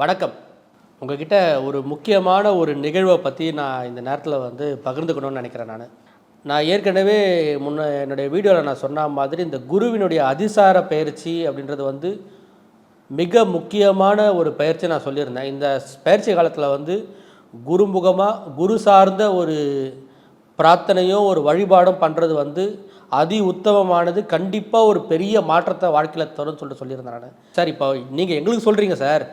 வணக்கம். உங்ககிட்ட ஒரு முக்கியமான ஒரு நிகழ்வை பற்றி நான் இந்த நேரத்தில் வந்து பகிர்ந்துக்கணும்னு நினைக்கிறேன் நான். நான் ஏற்கனவே முன்ன என்னுடைய வீடியோவில் நான் சொன்ன மாதிரி இந்த குருவினுடைய அதிசார பயிற்சி அப்படின்றது வந்து மிக முக்கியமான ஒரு பயிற்சி நான் சொல்லியிருந்தேன். இந்த பயிற்சி காலத்தில் வந்து குருமுகமாக குரு சார்ந்த ஒரு பிரார்த்தனையும் ஒரு வழிபாடும் பண்ணுறது வந்து அதி உத்தமமானது கண்டிப்பாக ஒரு பெரிய மாற்றத்தை வாழ்க்கையில் தரும்னு சொல்லிட்டு சொல்லியிருந்தேன் நான். சார் இப்போ நீங்கள் எங்களுக்கு சொல்கிறீங்க சார்.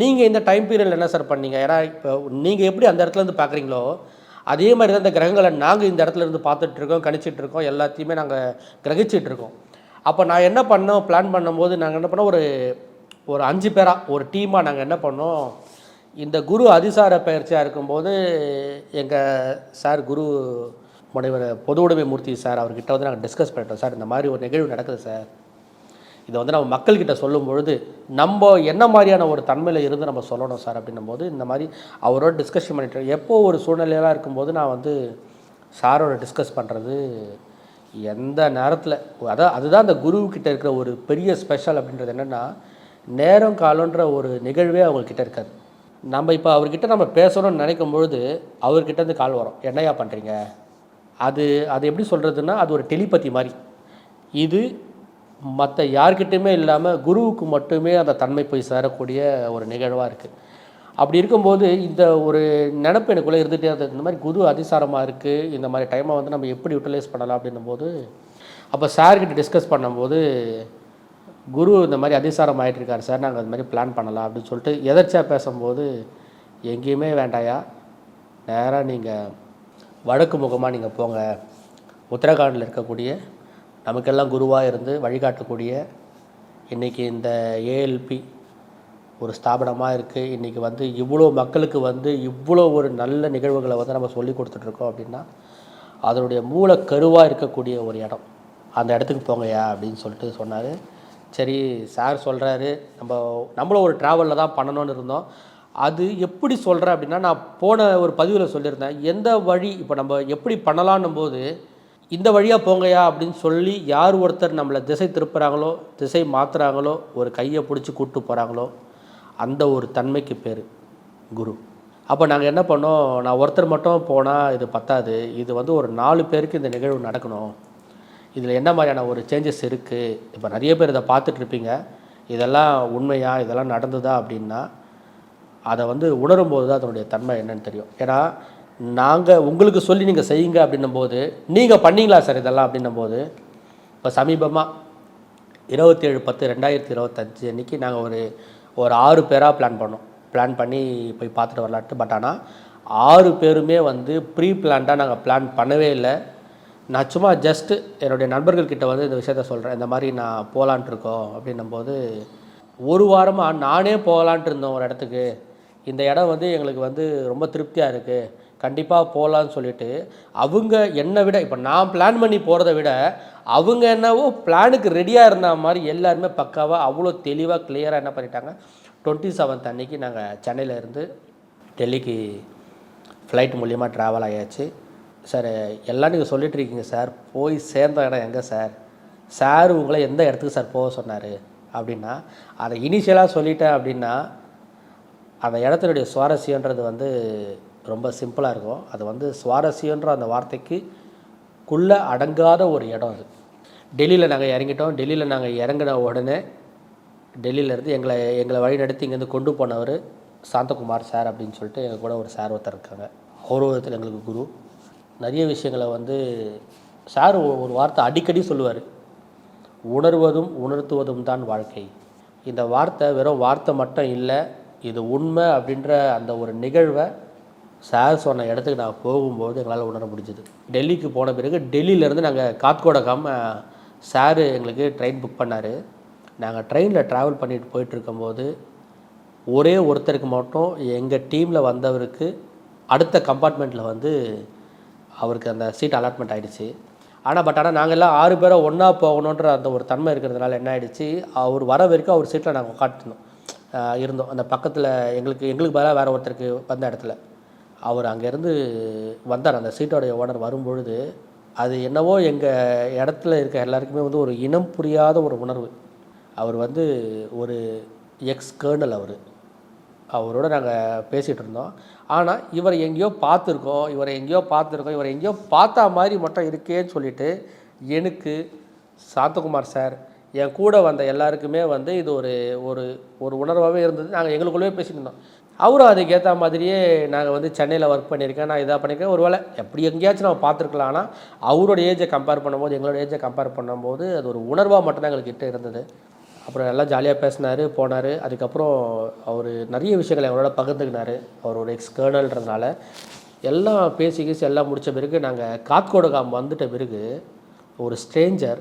நீங்கள் இந்த டைம் பீரியடில் என்ன சார் பண்ணீங்க? ஏன்னா இப்போ நீங்கள் எப்படி அந்த இடத்துல இருந்து பார்க்குறீங்களோ அதே மாதிரி தான் இந்த கிரகங்களை நாங்கள் இந்த இடத்துல இருந்து கணிச்சிட்ருக்கோம் கணிச்சிட்டு இருக்கோம் எல்லாத்தையுமே நாங்கள் கிரகிச்சிட்டு இருக்கோம். அப்போ நான் என்ன பண்ணோம் பிளான் பண்ணும்போது நாங்கள் என்ன பண்ணோம் ஒரு ஒரு அஞ்சு பேராக ஒரு டீமாக நாங்கள் என்ன பண்ணோம் இந்த குரு அதிசார பயிற்சியாக இருக்கும்போது எங்கள் சார் குரு முனைவர் பொது உடைமை மூர்த்தி சார் அவர்கிட்ட வந்து நாங்கள் டிஸ்கஸ் பண்ணிட்டோம். சார் இந்த மாதிரி ஒரு நிகழ்வு நடக்குது சார் இதை வந்து நம்ம மக்கள்கிட்ட சொல்லும் பொழுது நம்ம என்ன மாதிரியான ஒரு தன்மையில் இருந்து நம்ம சொல்லணும் சார் அப்படின்னும் போது இந்த மாதிரி அவரோட டிஸ்கஷன் பண்ணிட்டு எப்போ ஒரு சூழ்நிலையெல்லாம் இருக்கும்போது நான் வந்து சாரோட டிஸ்கஸ் பண்ணுறது எந்த நேரத்தில் அதான் அதுதான் அந்த குருவுக்கிட்ட இருக்கிற ஒரு பெரிய ஸ்பெஷல் அப்படின்றது என்னென்னா நேரம் காலன்ற ஒரு நிகழ்வே அவங்கக்கிட்ட இருக்காது. நம்ம இப்போ அவர்கிட்ட நம்ம பேசணும்னு நினைக்கும் பொழுது அவர்கிட்ட இருந்து கால் வரும். என்னையா பண்ணுறீங்க அது அது எப்படி சொல்கிறதுன்னா அது ஒரு டெலிபதி மாதிரி. இது மற்ற யார்கிட்டையுமே இல்லாமல் குருவுக்கு மட்டுமே அந்த தன்மை போய் சேரக்கூடிய ஒரு நிகழ்வாக இருக்குது அப்படி இருக்கும்போது இந்த ஒரு நினப்பு எனக்குள்ளே இருந்துகிட்டே இருந்தது இந்த மாதிரி குரு அதிசாரமாக இருக்குது இந்த மாதிரி டைமை வந்து நம்ம எப்படி யூட்டிலைஸ் பண்ணலாம் அப்படின்னும் போது அப்போ சார்கிட்ட டிஸ்கஸ் பண்ணும்போது குரு இந்த மாதிரி அதிசாரம் ஆகிட்டுருக்காரு சார் நாங்கள் அது மாதிரி பிளான் பண்ணலாம் அப்படின்னு சொல்லிட்டு எதர்ச்சியாக பேசும்போது எங்கேயுமே வேண்டாயா? நேராக நீங்கள் வடக்கு முகமாக நீங்கள் போங்க. உத்தரகாண்டில் இருக்கக்கூடிய நமக்கெல்லாம் குருவாக இருந்து வழிகாட்டக்கூடிய இன்றைக்கி இந்த ஏஎல்பி ஒரு ஸ்தாபனமாக இருக்குது இன்றைக்கி வந்து இவ்வளோ மக்களுக்கு வந்து இவ்வளோ ஒரு நல்ல நிகழ்வுகளை வந்து நம்ம சொல்லி கொடுத்துட்ருக்கோம் அப்படின்னா அதனுடைய மூல கருவாக இருக்கக்கூடிய ஒரு இடம். அந்த இடத்துக்கு போங்கய்யா அப்படின்னு சொல்லிட்டு சொன்னார். சரி சார் சொல்கிறாரு நம்ம நம்மளும் ஒரு ட்ராவலில் தான் பண்ணணும்னு இருந்தோம். அது எப்படி சொல்கிறேன் அப்படின்னா நான் போன ஒரு பதிவில் சொல்லியிருந்தேன் எந்த வழி இப்போ நம்ம எப்படி பண்ணலான்னும் போது இந்த வழியாக போங்கயா அப்படின்னு சொல்லி யார் ஒருத்தர் நம்மளை திசை திருப்புறாங்களோ திசை மாற்றுறாங்களோ ஒரு கையை பிடிச்சி கூப்பிட்டு போகிறாங்களோ அந்த ஒரு தன்மைக்கு பேர் குரு. அப்போ நாங்கள் என்ன பண்ணோம்? நான் ஒருத்தர் மட்டும் போனால் இது பத்தாது. இது வந்து ஒரு நாலு பேருக்கு இந்த நிகழ்வு நடக்கணும். இதில் என்ன மாதிரியான ஒரு சேஞ்சஸ் இருக்குது இப்போ நிறைய பேர் இதை பார்த்துட்டு இருப்பீங்க. இதெல்லாம் உண்மையா? இதெல்லாம் நடந்ததா அப்படின்னா அதை வந்து உணரும்போது தான் அதனுடைய தன்மை என்னன்னு தெரியும். ஏன்னா நாங்கள் உங்களுக்கு சொல்லி நீங்கள் செய்யுங்க அப்படின்னும் போது நீங்கள் பண்ணீங்களா சார் இதெல்லாம் அப்படின்னும் போது இப்போ சமீபமாக இருபத்தேழு பத்து ரெண்டாயிரத்தி இருபத்தஞ்சி அன்றைக்கி நாங்கள் ஒரு ஒரு ஆறு பேராக பிளான் பண்ணோம். பிளான் பண்ணி போய் பார்த்துட்டு வரலான்ட்டு பட் ஆனால் ஆறு பேருமே வந்து ப்ரீ பிளான்டாக நாங்கள் பிளான் பண்ணவே இல்லை. நான் சும்மா ஜஸ்ட்டு என்னுடைய நண்பர்கள்கிட்ட வந்து இந்த விஷயத்த சொல்கிறேன் இந்த மாதிரி நான் போகலான்ட்டு இருக்கோம் அப்படின்னும் போது ஒரு வாரமாக நானே போகலான்ட்டு இருந்தோம் ஒரு இடத்துக்கு. இந்த இடம் வந்து எங்களுக்கு வந்து ரொம்ப திருப்தியாக இருக்குது கண்டிப்பாக போகலான்னு சொல்லிட்டு அவங்க என்னை விட இப்போ நான் பிளான் பண்ணி போகிறத விட அவங்க என்னவோ பிளானுக்கு ரெடியாக இருந்த மாதிரி எல்லாருமே பக்காவாக அவ்வளோ தெளிவாக கிளியராக என்ன பண்ணிட்டாங்க? டுவெண்ட்டி செவன்த் அன்னைக்கு நாங்கள் சென்னையில் இருந்து டெல்லிக்கு ஃப்ளைட் மூலியமாக ட்ராவல் ஆயாச்சு. சார் எல்லாம் நீங்கள் சொல்லிட்டு இருக்கீங்க சார். போய் சேர்ந்த இடம் எங்கே சார்? சார் உங்களை எந்த இடத்துக்கு சார் போக சொன்னார்? அப்படின்னா அதை இனிஷியலாக சொல்லிட்டேன் அப்படின்னா அந்த இடத்தினுடைய சுவாரஸ்யன்றது வந்து ரொம்ப சிம்பிளாக இருக்கும். அது வந்து சுவாரஸ்யன்ற அந்த வார்த்தைக்கு குள்ளே அடங்காத ஒரு இடம் அது. டெல்லியில் நாங்கள் இறங்கிட்டோம். டெல்லியில் நாங்கள் இறங்கின உடனே டெல்லியிலேருந்து எங்களை எங்களை வழி நடத்தி இங்கேருந்து கொண்டு போனவர் சாந்தகுமார் சார் அப்படின்னு சொல்லிட்டு எங்கள் கூட ஒரு சார் ஒருத்தர் இருக்காங்க. கௌரவத்தில் எங்களுக்கு குரு. நிறைய விஷயங்களை வந்து சார் ஒரு- ஒரு வார்த்தை அடிக்கடி சொல்லுவார். உணர்வதும் உணர்த்துவதும் தான் வாழ்க்கை. இந்த வார்த்தை வெறும் வார்த்தை மட்டும் இல்லை இது உண்மை அப்படின்ற அந்த ஒரு நிகழ்வை சார் சொன்ன இடத்துக்கு நான் போகும்போது எங்களால் உணர முடிஞ்சுது. டெல்லிக்கு போன பிறகு டெல்லியிலேருந்து நாங்கள் காத்கோடகம் சார் எங்களுக்கு ட்ரெயின் புக் பண்ணார். நாங்கள் ட்ரெயினில் ட்ராவல் பண்ணிட்டு போயிட்டுருக்கும்போது ஒரே ஒருத்தருக்கு மட்டும் எங்கள் டீமில் வந்தவருக்கு அடுத்த கம்பார்ட்மெண்ட்டில் வந்து அவருக்கு அந்த சீட் அலாட்மெண்ட் ஆகிடுச்சு ஆனால் பட் ஆனால் நாங்கள் எல்லாம் ஆறு பேரை ஒன்றா போகணுன்ற அந்த ஒரு தன்மை இருக்கிறதுனால என்ன ஆகிடுச்சு அவர் வர வரைக்கும் அவர் சீட்டில் நாங்கள் உட்காந்துருந்தோம். இருந்தோம். அந்த பக்கத்தில் எங்களுக்கு எங்களுக்கு பதிலாக வேறு ஒருத்தருக்கு வந்த இடத்துல. அவர் அங்கேருந்து வந்தார். அந்த சீட்டோடைய ஓனர் வரும்பொழுது அது என்னவோ எங்கள் இடத்துல இருக்க எல்லாருக்குமே வந்து ஒரு இனம் புரியாத ஒரு உணர்வு. அவர் வந்து ஒரு எக்ஸ் கேர்னல் அவர். அவரோட நாங்கள் பேசிகிட்டு இருந்தோம். ஆனால் இவரை எங்கேயோ பார்த்துருக்கோம் இவரை எங்கேயோ பார்த்துருக்கோம் இவரை எங்கேயோ பார்த்தா மாதிரி மட்டும் இருக்கேன்னு சொல்லிட்டு எனக்கு சாந்தகுமார் சார் என் கூட வந்த எல்லாருக்குமே வந்து இது ஒரு ஒரு ஒரு உணர்வாகவே இருந்தது. நாங்கள் எங்களுக்குள்ளேயே பேசிட்டு இருந்தோம். அவரும் அதுக்கேற்ற மாதிரியே நாங்கள் வந்து சென்னையில் ஒர்க் பண்ணியிருக்கேன். நான் இதாக பண்ணியிருக்கேன். ஒரு வேளை எப்படி எங்கேயாச்சும் நம்ம பார்த்துருக்கலாம். ஆனால் அவரோட ஏஜை கம்பேர் பண்ணும்போது எங்களோட ஏஜை கம்பேர் பண்ணும்போது அது ஒரு உணர்வாக மட்டும்தான் எங்களுக்கு கிட்ட இருந்தது. அப்புறம் நல்லா ஜாலியாக பேசினார் போனார். அதுக்கப்புறம் அவர் நிறைய விஷயங்களை அவரோட பகிர்ந்துக்கினார். அவரோட எக்ஸ் கேர்னல்ன்றதுனால எல்லாம் பேசி கீசி எல்லாம் முடித்த பிறகு நாங்கள் காத்கோடகாம் வந்துட்ட பிறகு ஒரு ஸ்ட்ரேஞ்சர்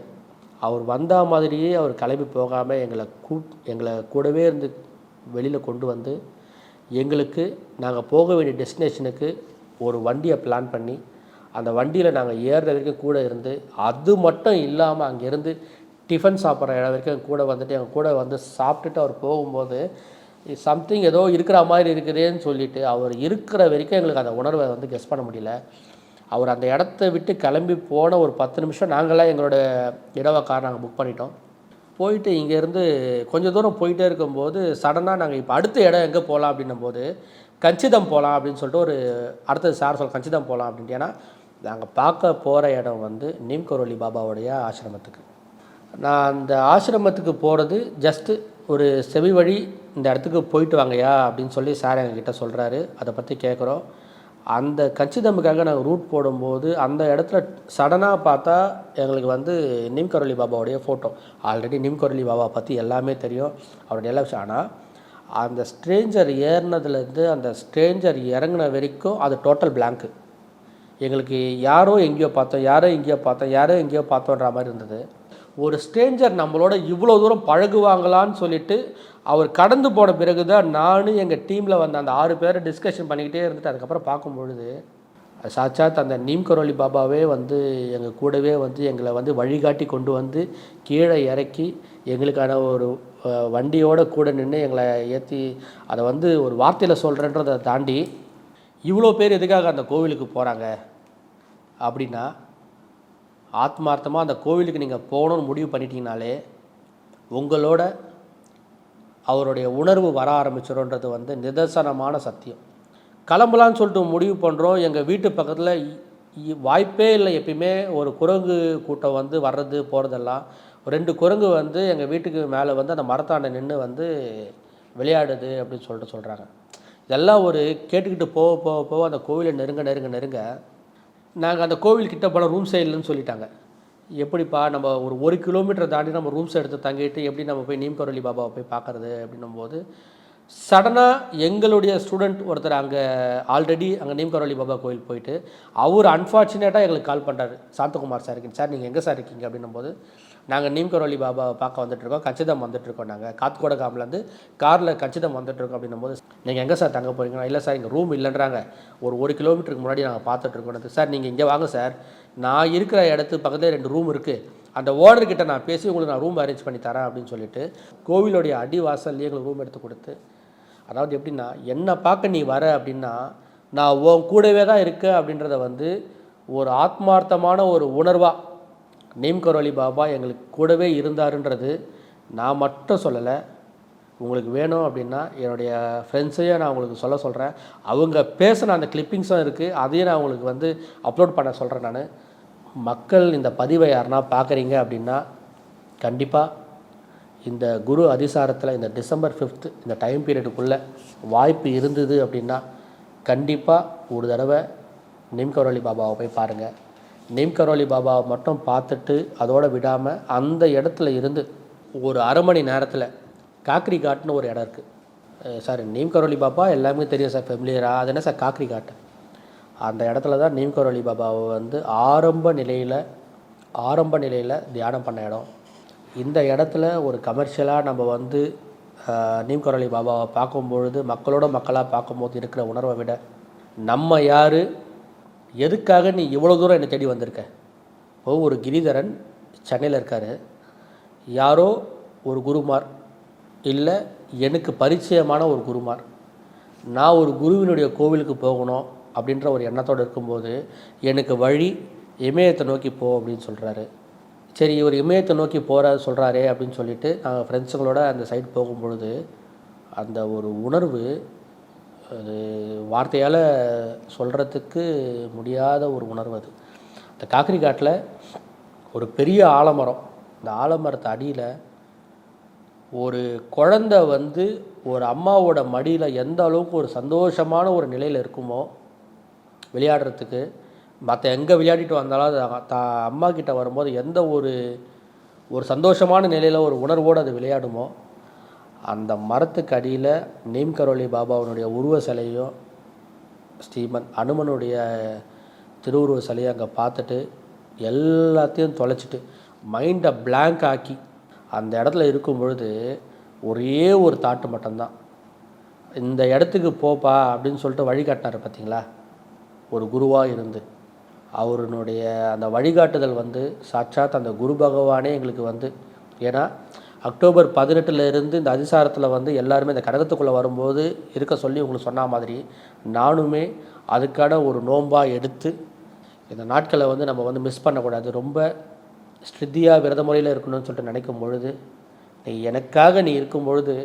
அவர் வந்தால் மாதிரியே அவர் கிளம்பி போகாமல் எங்களை கூ எங்களை கூடவே இருந்து வெளியில் கொண்டு வந்து எங்களுக்கு நாங்கள் போக வேண்டிய டெஸ்டினேஷனுக்கு ஒரு வண்டியை பிளான் பண்ணி அந்த வண்டியில் நாங்கள் ஏறுற வரைக்கும் கூட இருந்து அது மட்டும் இல்லாமல் அங்கேருந்து டிஃபன் சாப்பிட்ற இடம் வரைக்கும் கூட வந்துட்டு எங்கள் கூட வந்து சாப்பிட்டுட்டு அவர் போகும்போது சம்திங் ஏதோ இருக்கிற மாதிரி இருக்குதேன்னு சொல்லிட்டு அவர் இருக்கிற வரைக்கும் எங்களுக்கு அந்த உணர்வை வந்து கெஸ் பண்ண முடியல. அவர் அந்த இடத்த விட்டு கிளம்பி போன ஒரு பத்து நிமிஷம் நாங்களாம் எங்களோட இடவை கார் நாங்கள் புக் பண்ணிட்டோம். போயிட்டு இங்கேருந்து கொஞ்சம் தூரம் போயிட்டே இருக்கும்போது சடனாக நாங்கள் இப்போ அடுத்த இடம் எங்கே போகலாம் அப்படின்னும் போது கஞ்சிதம் போகலாம் அப்படின்னு சொல்லிட்டு ஒரு அடுத்தது சார் சொல்ல கஞ்சிதம் போகலாம் அப்படின்ட்டு. ஏன்னா நாங்கள் பார்க்க போகிற இடம் வந்து நீம்கரோலி பாபாவுடைய ஆசிரமத்துக்கு. நான் அந்த ஆசிரமத்துக்கு போகிறது ஜஸ்ட்டு ஒரு செவி வழி இந்த இடத்துக்கு போயிட்டு வாங்கயா அப்படின்னு சொல்லி சார் எங்ககிட்ட சொல்கிறாரு அதை பற்றி கேட்குறோம் அந்த கச்சிதம்புக்காக நாங்கள் ரூட் போடும்போது அந்த இடத்துல சடனாக பார்த்தா எங்களுக்கு வந்து நிம்கரளி பாபாவுடைய ஃபோட்டோ ஆல்ரெடி நிம்கரளி பாபா பற்றி எல்லாமே தெரியும். அவருடைய எல்லா விஷயம். ஆனால் அந்த ஸ்ட்ரேஞ்சர் ஏறினதுலேருந்து அந்த ஸ்ட்ரேஞ்சர் இறங்கின வரைக்கும் அது டோட்டல் blank. எங்களுக்கு யாரோ எங்கேயோ பார்த்தோம் யாரோ எங்கேயோ பார்த்தோம் யாரோ எங்கேயோ பார்த்தோன்ற மாதிரி இருந்தது. ஒரு ஸ்ட்ரேஞ்சர் நம்மளோட இவ்வளோ தூரம் பழகுவாங்களான்னு சொல்லிட்டு அவர் கடந்து போன பிறகு தான் நானும் எங்கள் டீமில் வந்த அந்த ஆறு பேரை டிஸ்கஷன் பண்ணிக்கிட்டே இருந்துட்டு அதுக்கப்புறம் பார்க்கும் பொழுது சாட்சாத் அந்த நீம் கரோலி பாபாவே வந்து எங்கள் கூடவே வந்து எங்களை வந்து வழிகாட்டி கொண்டு வந்து கீழே இறக்கி எங்களுக்கான ஒரு வண்டியோட கூட நின்று எங்களை ஏற்றி அதை வந்து ஒரு வார்த்தையில் சொல்கிறேன்றதை தாண்டி இவ்வளோ பேர் எதுக்காக அந்த கோவிலுக்கு போகிறாங்க அப்படின்னா ஆத்மார்த்தமாக அந்த கோவிலுக்கு நீங்கள் போகணும்னு முடிவு பண்ணிட்டீங்கனாலே உங்களோட அவருடைய உணர்வு வர ஆரம்பிச்சிடும்ன்றது வந்து நிதர்சனமான சத்தியம். கிளம்பலான்னு சொல்லிட்டு முடிவு பண்ணுறோம் எங்கள் வீட்டு பக்கத்தில் வாய்ப்பே இல்லை எப்பயுமே. ஒரு குரங்கு கூட்டம் வந்து வர்றது போகிறதெல்லாம் ரெண்டு குரங்கு வந்து எங்கள் வீட்டுக்கு மேலே வந்து அந்த மரத்தாண்ட நின்று வந்து விளையாடுது அப்படின்னு சொல்லிட்டு சொல்கிறாங்க இதெல்லாம் ஒரு கேட்டுக்கிட்டு போக போக போக அந்த கோவிலை நெருங்க நெருங்க நெருங்க நாங்கள் அந்த கோவில்கிட்ட கிட்ட போன ரூம் இல்லைன்னு சொல்லிட்டாங்க. எப்படிப்பா நம்ம ஒரு ஒரு கிலோமீட்டர் தாண்டி நம்ம ரூம்ஸ் எடுத்து தங்கிட்டு எப்படி நம்ம போய் நீம்கரவலி பாபாவை போய் பார்க்கறது அப்படின்னும் போது சடனாக எங்களுடைய ஸ்டூடெண்ட் ஒருத்தர் அங்கே ஆல்ரெடி அங்கே நீம்கரோலி பாபா கோயில் போயிட்டு அவர் அன்ஃபார்ச்சுனேட்டாக எங்களுக்கு கால் பண்ணுறாரு சாந்தகுமார் சார் இருக்கீங்க. சார் நீங்கள் எங்கே சார் இருக்கீங்க? அப்படின்னும் போது நாங்கள் நீம்கரோலி பாபாவை பார்க்க வந்துட்டுருக்கோம் கச்சிதம் வந்துட்டுருக்கோம் நாங்கள் காத்கோடகாம்லேருந்து காரில் கச்சிதம் வந்துட்டுருக்கோம் அப்படின்னும் போது நீங்கள் எங்கே சார் தங்க போகிறீங்கன்னா இல்லை சார் இங்கே ரூம் இல்லைன்றாங்க. ஒரு ஒரு கிலோமீட்டருக்கு முன்னாடி நாங்கள் பார்த்துட்ருக்கோம் சார் நீங்கள் இங்கே வாங்க சார். நான் இருக்கிற இடத்து பக்கத்தில் ரெண்டு ரூம் இருக்குது அந்த ஓனர்கிட்ட நான் பேசி உங்களுக்கு நான் ரூம் அரேஞ்ச் பண்ணி தரேன் அப்படின்னு சொல்லிட்டு கோவிலுடைய அடிவாசல்லையே எங்களுக்கு ரூம் எடுத்து கொடுத்து அதாவது எப்படின்னா என்னை பார்க்க நீ வர அப்படின்னா நான் உன் கூடவே தான் இருக்கேன் அப்படின்றத வந்து ஒரு ஆத்மார்த்தமான ஒரு உணர்வாக நீம் கரோலி பாபா எங்களுக்கு கூடவே இருந்தாருன்றது நான் மட்டும் சொல்லலை. உங்களுக்கு வேணும் அப்படின்னா என்னுடைய ஃப்ரெண்ட்ஸையும் நான் உங்களுக்கு சொல்ல சொல்கிறேன் அவங்க பேசின அந்த கிளிப்பிங்ஸும் இருக்குது அதையும் நான் உங்களுக்கு வந்து அப்லோட் பண்ண சொல்கிறேன் நான். மக்கள் இந்த பதிவை யாருன்னா பார்க்குறீங்க அப்படின்னா கண்டிப்பாக இந்த குரு அதிசாரத்தில் இந்த டிசம்பர் ஃபிஃப்த்து இந்த டைம் பீரியடுக்குள்ளே வாய்ப்பு இருந்தது அப்படின்னா கண்டிப்பாக ஒரு தடவை நிம்கரோலி பாபாவை போய் பாருங்கள் நீம்கரோலி பாபாவை மட்டும் பார்த்துட்டு அதோடு விடாமல் அந்த இடத்துல இருந்து ஒரு அரை மணி நேரத்தில் காக்ரி காட்னு ஒரு இடம் இருக்குது சார் நீம்கரோலி பாபா எல்லாமே தெரியும் சார் ஃபெமிலியராக அது என்ன சார் காக்ரி காட்டு? அந்த இடத்துல தான் நீம்கரோலி பாபாவை வந்து ஆரம்ப நிலையில் ஆரம்ப நிலையில் தியானம் பண்ண இடம். இந்த இடத்துல ஒரு கமர்ஷியலாக நம்ம வந்து ஆஹ், நீம்கரோலி பாபாவை பார்க்கும் பொழுது மக்களோட மக்களாக பார்க்கும்போது இருக்கிற உணர்வை விட நம்ம யார் எதுக்காக நீ இவ்வளோ தூரம் என்னை தேடி வந்திருக்க? இப்போ ஒரு கிரிதரன் சென்னையில் இருக்கார். யாரோ ஒரு குருமார் இல்லை எனக்கு பரிச்சயமான ஒரு குருமார். நான் ஒரு குருவினுடைய கோவிலுக்கு போகணும் அப்படின்ற ஒரு எண்ணத்தோடு இருக்கும்போது எனக்கு வழி இமயத்தை நோக்கி போ அப்படின்னு சொல்கிறாரு சரி இவர் இமயத்தை நோக்கி போகிற சொல்கிறாரே அப்படின்னு சொல்லிட்டு நாங்கள் ஃப்ரெண்ட்ஸுங்களோட அந்த சைடு போகும்பொழுது அந்த ஒரு உணர்வு அது வார்த்தையால் சொல்கிறதுக்கு முடியாத ஒரு உணர்வு அது. இந்த காக்கரி காட்டில் ஒரு பெரிய ஆலமரம் இந்த ஆலமரத்து அடியில் ஒரு குழந்தை வந்து ஒரு அம்மாவோட மடியில் எந்த அளவுக்கு ஒரு சந்தோஷமான ஒரு நிலையில் இருக்குமோ விளையாடுறதுக்கு மற்ற எங்கே விளையாடிட்டு வந்தாலும் அது தா அம்மா கிட்ட வரும்போது எந்த ஒரு ஒரு சந்தோஷமான நிலையில் ஒரு உணர்வோடு அது விளையாடுமோ அந்த மரத்துக்கு அடியில் நீம் கரோலி பாபாவினுடைய உருவ சிலையும் ஸ்ரீமன் அனுமனுடைய திருவுருவ சிலையை அங்கே பார்த்துட்டு எல்லாத்தையும் தொலைச்சிட்டு மைண்டை பிளாங்க் ஆக்கி அந்த இடத்துல இருக்கும் பொழுது ஒரே ஒரு தாட்டு மட்டும்தான். இந்த இடத்துக்கு போப்பா அப்படின்னு சொல்லிட்டு வழிகாட்டினார் பார்த்தீங்களா ஒரு குருவாக இருந்து. அவருனுடைய அந்த வழிகாட்டுதல் வந்து சாட்சாத் அந்த குரு பகவானே எங்களுக்கு வந்து ஏன்னா அக்டோபர் பதினெட்டுல இருந்து இந்த அதிசாரத்தில் வந்து எல்லாருமே இந்த கடகத்துக்குள்ளே வரும்போது இருக்க சொல்லி உங்களுக்கு சொன்ன மாதிரி நானுமே அதுக்கான ஒரு நோம்பாக எடுத்து இந்த நாட்களை வந்து நம்ம வந்து மிஸ் பண்ணக்கூடாது. ரொம்ப ஸ்ருதியாக விரத முறையில் இருக்கணும்னு சொல்லிட்டு நினைக்கும் பொழுது நீ எனக்காக நீ இருக்கும் பொழுது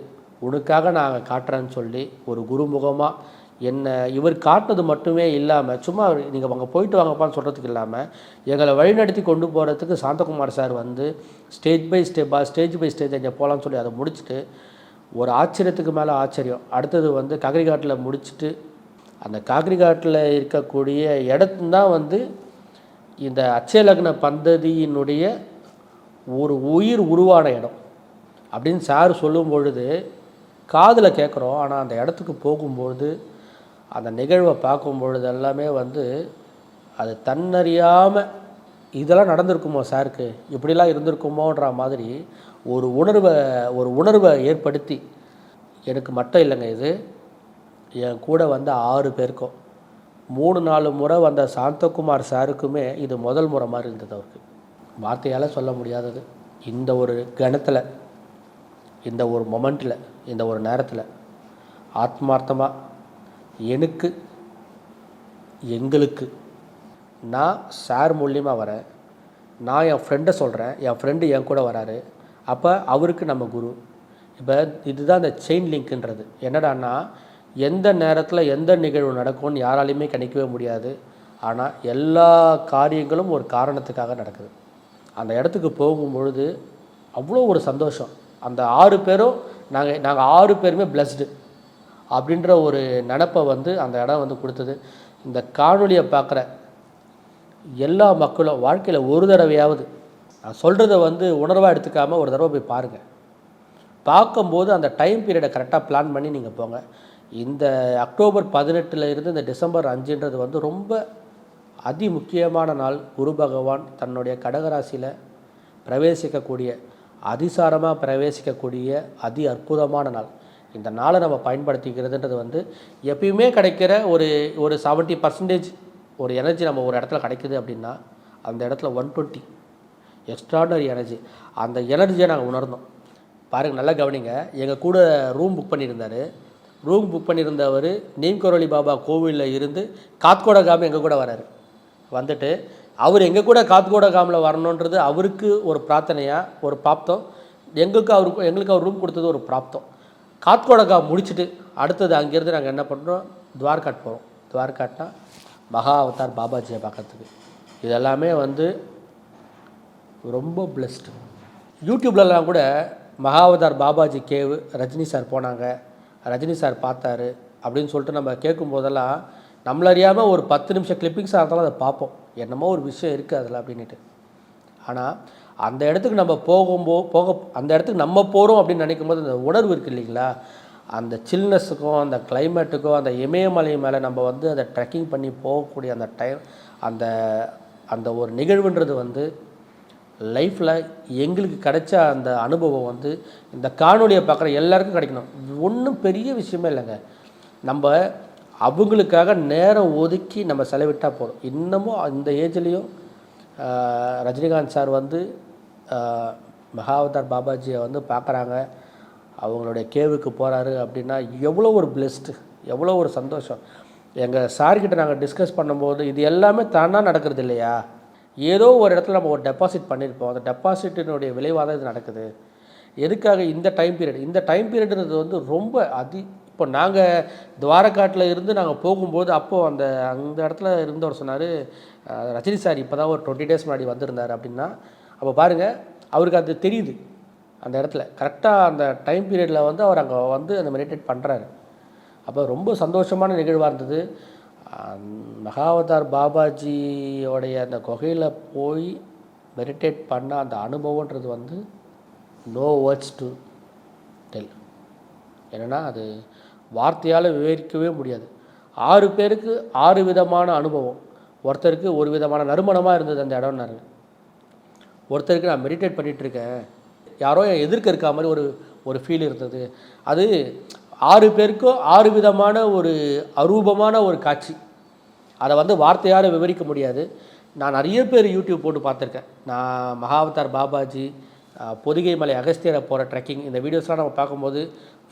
உனக்காக நான் காட்டுறேன்னு சொல்லி ஒரு குருமுகமாக என்னை இவர் காட்டுனது மட்டுமே இல்லாமல் சும்மா நீங்கள் அங்கே போயிட்டு வாங்கப்பான்னு சொல்கிறதுக்கு இல்லாமல் எங்களை வழிநடத்தி கொண்டு போகிறதுக்கு சாந்தகுமார் சார் வந்து ஸ்டேஜ் பை ஸ்டெப்பாக ஸ்டேஜ் பை ஸ்டேஜ் இங்கே போகலான்னு சொல்லி அதை முடிச்சுட்டு ஒரு ஆச்சரியத்துக்கு மேலே ஆச்சரியம். அடுத்தது வந்து காக்கிரிகாட்டில் முடிச்சுட்டு அந்த காக்கிரிகாட்டில் இருக்கக்கூடிய இடத்துந்தான் வந்து இந்த அச்சயலக்ன பந்ததியினுடைய ஒரு உயிர் உருவான இடம். அப்படின்னு சார் சொல்லும் பொழுது காதில் கேட்குறோம் ஆனால் அந்த இடத்துக்கு போகும்பொழுது அந்த நிகழ்வை பார்க்கும் பொழுது எல்லாமே வந்து அது தன்னறியாமல் இதெல்லாம் நடந்திருக்குமோ சாருக்கு? இப்படிலாம் இருந்திருக்குமோன்ற மாதிரி ஒரு உணர்வை ஒரு உணர்வை ஏற்படுத்தி எனக்கு மட்டும் இல்லைங்க இது. என் கூட வந்த ஆறு பேருக்கும். மூணு நாலு முறை வந்த சாந்தகுமார் சாருக்குமே இது முதல் முறை மாதிரி இருந்தது அவருக்கு. வார்த்தையால் சொல்ல முடியாதது. இந்த ஒரு கணத்தில் இந்த ஒரு மொமெண்ட்டில் இந்த ஒரு நேரத்தில் ஆத்மார்த்தமாக எனக்கு எங்களுக்கு. நான் சார் மூலியமாக வரேன். நான் என் ஃப்ரெண்டை சொல்கிறேன் என் ஃப்ரெண்டு என் கூட வராரு. அப்போ அவருக்கு நம்ம குரு. இப்போ இதுதான் இந்த செயின் லிங்க்ன்றது என்னடான்னா எந்த நேரத்தில் எந்த நிகழ்வு நடக்கும்னு யாராலையுமே கணிக்கவே முடியாது. ஆனால் எல்லா காரியங்களும் ஒரு காரணத்துக்காக நடக்குது. அந்த இடத்துக்கு போகும்பொழுது அவ்வளோ ஒரு சந்தோஷம். அந்த ஆறு பேரும் நாங்கள் நாங்கள் ஆறு பேருமே பிளஸ்டு அப்படின்ற ஒரு நினப்பை வந்து அந்த இடம் வந்து கொடுத்தது. இந்த காணொலியை பார்க்குற எல்லா மக்களும் வாழ்க்கையில் ஒரு தடவையாவது நான் சொல்கிறத வந்து உணர்வாக எடுத்துக்காமல் ஒரு தடவை போய் பாருங்கள் பார்க்கும்போது அந்த டைம் பீரியடை கரெக்டாக பிளான் பண்ணி நீங்கள் போங்க. இந்த அக்டோபர் பதினெட்டில் இருந்து இந்த டிசம்பர் அஞ்சுன்றது வந்து ரொம்ப அதி முக்கியமான நாள். குரு பகவான் தன்னுடைய கடகராசியில் பிரவேசிக்கக்கூடிய அதிசாரமாக பிரவேசிக்கக்கூடிய அதி அற்புதமான நாள். இந்த நாளை நம்ம பயன்படுத்திக்கிறதுன்றது வந்து எப்பயுமே கிடைக்கிற ஒரு ஒரு செவன்ட்டி பர்சன்டேஜ் ஒரு எனர்ஜி நம்ம ஒரு இடத்துல கிடைக்குது அப்படின்னா அந்த இடத்துல ஒன் டுவெண்ட்டி எக்ஸ்ட்ராடனரி எனர்ஜி அந்த எனர்ஜியை நாங்கள் உணர்ந்தோம். பாருங்கள் நல்லா கவனிங்க. எங்கள் கூட ரூம் புக் பண்ணியிருந்தார். ரூம் புக் பண்ணியிருந்தவர் நீம்கரோலி பாபா கோவிலில் இருந்து காத்கோட காம் எங்கள் கூட வராரு. வந்துட்டு அவர் எங்கள் கூட காத்கோட காமில் வரணுன்றது அவருக்கு ஒரு பிரார்த்தனையாக ஒரு பிராப்தம். எங்களுக்கு அவருக்கு எங்களுக்கு அவர் ரூம் கொடுத்தது ஒரு பிராப்தம். காத்கோட முடிச்சுட்டு அடுத்தது அங்கேருந்து நாங்கள் என்ன பண்ணுறோம் துவார்காட் போகிறோம் துவார்காட்னா மகா அவதார் பாபாஜியை பார்க்கறதுக்கு. இதெல்லாமே வந்து ரொம்ப பிளஸ்டு யூடியூப்லலாம் கூட மகாவதார் பாபாஜி கேவு ரஜினி சார் போனாங்க. ரஜினி சார் பார்த்தாரு அப்படின்னு சொல்லிட்டு நம்ம கேட்கும் போதெல்லாம் நம்மள அறியாமல் ஒரு பத்து நிமிஷம் கிளிப்பிங்ஸாக இருந்தாலும் அதை பார்ப்போம். என்னமோ ஒரு விஷயம் இருக்குது அதில் அப்படின்ட்டு ஆனால் அந்த இடத்துக்கு நம்ம போகும்போ போக அந்த இடத்துக்கு நம்ம போகிறோம் அப்படின்னு நினைக்கும் போது அந்த உணர்வு இருக்குது இல்லைங்களா? அந்த சில்னஸுக்கும் அந்த கிளைமேட்டுக்கும் அந்த இமயமலை மேலே நம்ம வந்து அதை ட்ரெக்கிங் பண்ணி போகக்கூடிய அந்த டைம் அந்த அந்த ஒரு நிகழ்வுன்றது வந்து லைஃப்பில் எங்களுக்கு கிடைச்ச அந்த அனுபவம் வந்து இந்த காணொலியை பார்க்குற எல்லாருக்கும் கிடைக்கணும். ஒன்றும் பெரிய விஷயமே இல்லைங்க. நம்ம அவங்களுக்காக நேரம் ஒதுக்கி நம்ம செலவிட்டால் போதும். இன்னமும் அந்த ஏஜ்லேயும் ரஜினிகாந்த் சார் வந்து மகாவதார் பாபாஜியை வந்து பார்க்குறாங்க. அவங்களுடைய கேவுக்கு போகிறாரு அப்படின்னா எவ்வளோ ஒரு பிளெஸ்டு எவ்வளோ ஒரு சந்தோஷம். எங்கள் சார்கிட்ட நாங்கள் டிஸ்கஸ் பண்ணும்போது இது எல்லாமே தானாக நடக்கிறது இல்லையா? ஏதோ ஒரு இடத்துல நம்ம ஒரு டெபாசிட் பண்ணியிருப்போம் அந்த டெபாசிட்டினுடைய விளைவாக தான் இது நடக்குது. எதுக்காக இந்த டைம் பீரியட் இந்த டைம் பீரியட்ன்றது வந்து ரொம்ப அதி இப்போ நாங்கள் துவாரக்காட்டில் இருந்து நாங்கள் போகும்போது அப்போது அந்த அந்த இடத்துல இருந்தவர் சொன்னார் ரஜினி சார் இப்போ தான் ஒரு டுவெண்ட்டி டேஸ் முன்னாடி வந்திருந்தார் அப்படின்னா அப்போ பாருங்கள் அவருக்கு அது தெரியுது. அந்த இடத்துல. கரெக்டாக அந்த டைம் பீரியடில் வந்து அவர் அங்கே வந்து அந்த மெடிடேட் பண்ணுறாரு அப்போ ரொம்ப சந்தோஷமான நிகழ்வாக இருந்தது. மகாவதார் பாபாஜியோடைய அந்த குகையில் போய் மெடிடேட் பண்ண அந்த அனுபவன்றது வந்து நோ வேர்ட்ஸ் டு டெல் என்னென்னா அது வார்த்தையால் விவரிக்கவே முடியாது. ஆறு பேருக்கு ஆறு விதமான அனுபவம். ஒருத்தருக்கு ஒரு விதமான நறுமணமாக இருந்தது அந்த இடம்னாரு. ஒருத்தருக்கு நான் மெடிடேட் பண்ணிகிட்ருக்கேன் இருக்கேன் யாரோ என் எதிர்க்க இருக்க மாதிரி ஒரு ஒரு ஃபீல் இருந்தது. அது ஆறு பேருக்கும் ஆறு விதமான ஒரு அரூபமான ஒரு காட்சி. அதை வந்து வார்த்தையால் விவரிக்க முடியாது. நான் நிறைய பேர் யூடியூப் போட்டு பார்த்துருக்கேன். நான் மகாவதார் பாபாஜி பொதிகை மலை அகஸ்தியரை போகிற ட்ரெக்கிங் இந்த வீடியோஸ்லாம் நம்ம பார்க்கும்போது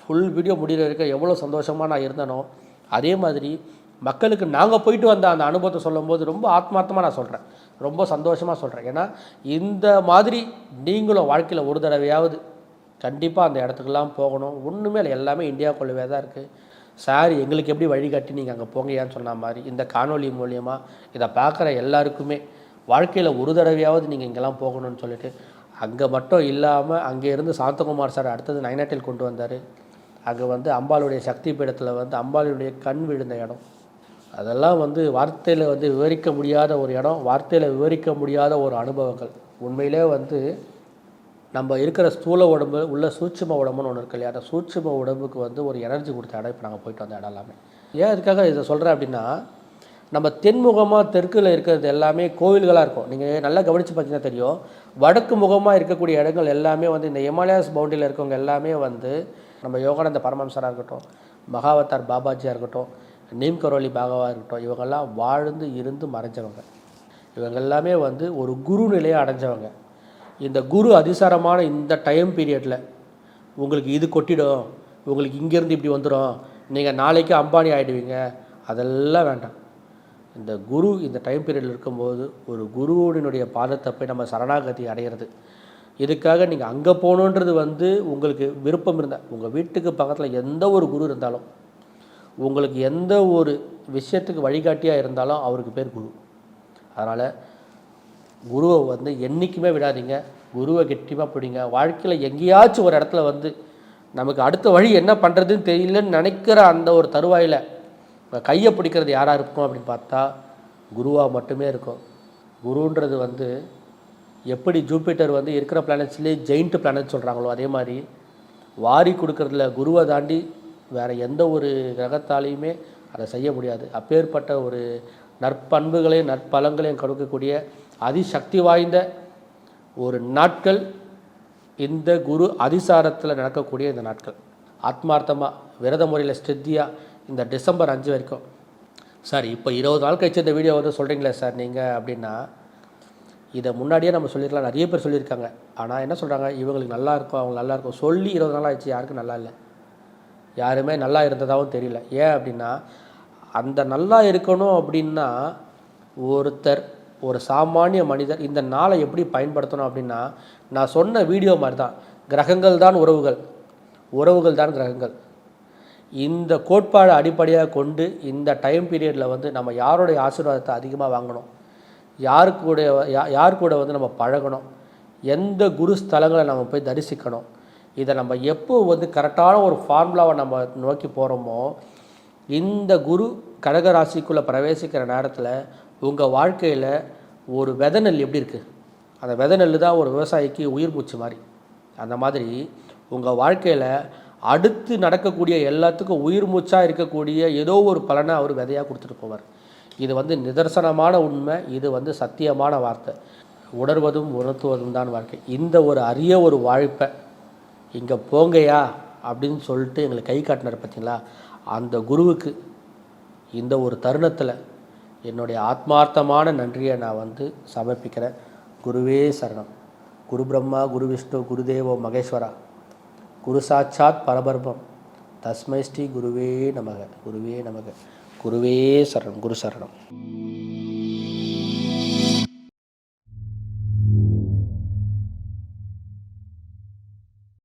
ஃபுல் வீடியோ முடிகிற வரைக்கும் எவ்வளோ சந்தோஷமாக நான் இருந்தனோ அதே மாதிரி மக்களுக்கு நாங்கள் போயிட்டு வந்த அந்த அனுபவத்தை சொல்லும்போது ரொம்ப ஆத்மார்த்தமாக நான் சொல்கிறேன் ரொம்ப சந்தோஷமாக சொல்கிறேன் ஏன்னா இந்த மாதிரி நீங்களும் வாழ்க்கையில் ஒரு தடவையாவது கண்டிப்பாக அந்த இடத்துக்கெல்லாம் போகணும். ஒன்றுமே இல்லை எல்லாமே இந்தியாவுக்குள்ளவே தான் இருக்குது சார் எங்களுக்கு எப்படி வழிகாட்டி நீங்கள் அங்கே போங்கயான்னு சொன்ன மாதிரி இந்த காணொலி மூலியமாக இதை பார்க்குற எல்லாருக்குமே வாழ்க்கையில் ஒரு தடவையாவது நீங்கள் இங்கெல்லாம் போகணும்னு சொல்லிட்டு அங்கே மட்டும் இல்லாமல் அங்கே இருந்து சாந்தகுமார் சார் அடுத்தது நைனாட்டில் கொண்டு வந்தார். அங்கே வந்து அம்பாளுடைய சக்தி பீடத்தில் வந்து அம்பாளுடைய கண் விழுந்த இடம். அதெல்லாம் வந்து வார்த்தையில் வந்து விவரிக்க முடியாத ஒரு இடம் வார்த்தையில் விவரிக்க முடியாத ஒரு அனுபவங்கள். உண்மையிலே வந்து நம்ம இருக்கிற ஸ்தூல உடம்பு உள்ள சூட்சும உடம்புன்னு ஒன்று இருக்கு இல்லையா? அந்த சூட்சும உடம்புக்கு வந்து ஒரு எனர்ஜி கொடுத்த இடம் இப்போ நாங்கள் போயிட்டு வந்த இடம் எல்லாமே. ஏன் இதுக்காக இதை சொல்கிறேன் அப்படின்னா நம்ம தென்முகமாக தெற்கில் இருக்கிறது எல்லாமே கோவில்களாக இருக்கும். நீங்கள் நல்லா கவனித்து பார்த்தீங்கன்னா தெரியும். வடக்கு முகமாக இருக்கக்கூடிய இடங்கள் எல்லாமே வந்து இந்த ஹிமாலயாஸ் பவுண்டரியில் இருக்கவங்க எல்லாமே வந்து நம்ம யோகானந்த பரமஹம்சராக இருக்கட்டும் மகாவத்தார் பாபாஜியாக இருக்கட்டும் நீம் கரோலி பாகவாக இருக்கட்டும் இவங்கெல்லாம் வாழ்ந்து இருந்து மறைஞ்சவங்க. இவங்க எல்லாமே வந்து ஒரு குரு நிலையை அடைஞ்சவங்க. இந்த குரு அதிசாரமான இந்த டைம் பீரியடில் உங்களுக்கு இது கொட்டிடும் உங்களுக்கு இங்கேருந்து இப்படி வந்துடும் நீங்கள் நாளைக்கு அம்பானி ஆகிடுவீங்க அதெல்லாம் வேண்டாம். இந்த குரு இந்த டைம் பீரியடில் இருக்கும்போது ஒரு குருவினுடைய பாதத்தை போய் நம்ம சரணாகதி அடையிறது. இதுக்காக நீங்கள் அங்கே போகணுன்றது வந்து உங்களுக்கு விருப்பம் இருந்தால் உங்கள் வீட்டுக்கு பக்கத்தில் எந்த ஒரு குரு இருந்தாலும் உங்களுக்கு எந்த ஒரு விஷயத்துக்கு வழிகாட்டியாக இருந்தாலும் அவருக்கு பேர் குரு. அதனால் குருவை வந்து என்றைக்குமே விடாதீங்க. குருவை கெட்டியமாக பிடிங்க. வாழ்க்கையில் எங்கேயாச்சும் ஒரு இடத்துல வந்து நமக்கு அடுத்த வழி என்ன பண்ணுறதுன்னு தெரியலன்னு நினைக்கிற அந்த ஒரு தருவாயில் கையை பிடிக்கிறது யாராக இருக்கும் அப்படின்னு பார்த்தா குருவாக மட்டுமே இருக்கும். குருன்றது வந்து எப்படி ஜூபிட்டர் வந்து இருக்கிற பிளானட்ஸ்லேயே ஜெயிண்ட் பிளானட் சொல்கிறாங்களோ அதே மாதிரி வாரி கொடுக்குறதுல குருவை தாண்டி வேறு எந்த ஒரு கிரகத்தாலையுமே அதை செய்ய முடியாது. அப்பேற்பட்ட ஒரு நற்பண்புகளையும் நற்பலங்களையும் கொடுக்கக்கூடிய அதிசக்தி வாய்ந்த ஒரு நாட்கள் இந்த குரு அதிசாரத்தில் நடக்கக்கூடிய இந்த நாட்கள். ஆத்மார்த்தமாக விரத முறையில் ஸ்டெத்தியாக இந்த டிசம்பர் அஞ்சு வரைக்கும். சார் இப்போ இருபது நாள் கழிச்சு இந்த வீடியோ வந்து சொல்கிறீங்களே சார் நீங்கள் அப்படின்னா இதை முன்னாடியே நம்ம சொல்லியிருக்கலாம் நிறைய பேர் சொல்லியிருக்காங்க. ஆனால் என்ன சொல்கிறாங்க இவங்களுக்கு நல்லா இருக்கும் அவங்க நல்லா இருக்கும். சொல்லி இருபது நாள் ஆயிடுச்சு யாருக்கும் நல்லா இல்லை. யாருமே நல்லா இருந்ததாகவும் தெரியல. ஏன் அப்படின்னா அந்த நல்லா இருக்கணும் அப்படின்னா ஒருத்தர் ஒரு சாமானிய மனிதர் இந்த நாளை எப்படி பயன்படுத்தணும் அப்படின்னா நான் சொன்ன வீடியோ மாதிரி தான் கிரகங்கள் தான் உறவுகள். உறவுகள் தான் கிரகங்கள். இந்த கோட்பாடை அடிப்படையாக கொண்டு இந்த டைம் பீரியடில் வந்து நம்ம யாருடைய ஆசீர்வாதத்தை அதிகமாக வாங்கணும்? யாரு கூட யா- யார் கூட வந்து நம்ம பழகணும்? எந்த குரு ஸ்தலங்களை நம்ம போய் தரிசிக்கணும்? இதை நம்ம எப்போ வந்து கரெக்டான ஒரு ஃபார்முலாவை நம்ம நோக்கி போகிறோமோ இந்த குரு கடக ராசிக்குள்ளே பிரவேசிக்கிற நேரத்தில் உங்கள் வாழ்க்கையில் ஒரு விதை நெல் எப்படி இருக்குது அந்த விதை நெல் தான் ஒரு விவசாயிக்கு உயிர் பூச்சி மாதிரி. அந்த மாதிரி உங்கள் வாழ்க்கையில் அடுத்து நடக்கக்கூடிய எல்லாத்துக்கும் உயிர் மூச்சாக இருக்கக்கூடிய ஏதோ ஒரு பலனை அவர் விதையாக கொடுத்துட்டு போவார். இது வந்து நிதர்சனமான உண்மை இது வந்து சத்தியமான வார்த்தை. உணர்வதும் உணர்த்துவதும் தான் வாழ்க்கை. இந்த ஒரு அரிய ஒரு வாழ்ப்பை இங்கே போங்கயா அப்படின்னு சொல்லிட்டு எங்களுக்கு கை காட்டினார் பார்த்தீங்களா அந்த குருவுக்கு இந்த ஒரு தருணத்தில் என்னுடைய ஆத்மார்த்தமான நன்றியை நான் வந்து சமர்ப்பிக்கிறேன். குருவே சரணம். குரு பிரம்மா குரு விஷ்ணு குருதேவோ மகேஸ்வரா. குரு சாட்சாத் பரபர்மம். தஸ்மை ஸ்ரீ குருவே நமக. குருவே நமக. குருவே சரணம். குரு சரணம்.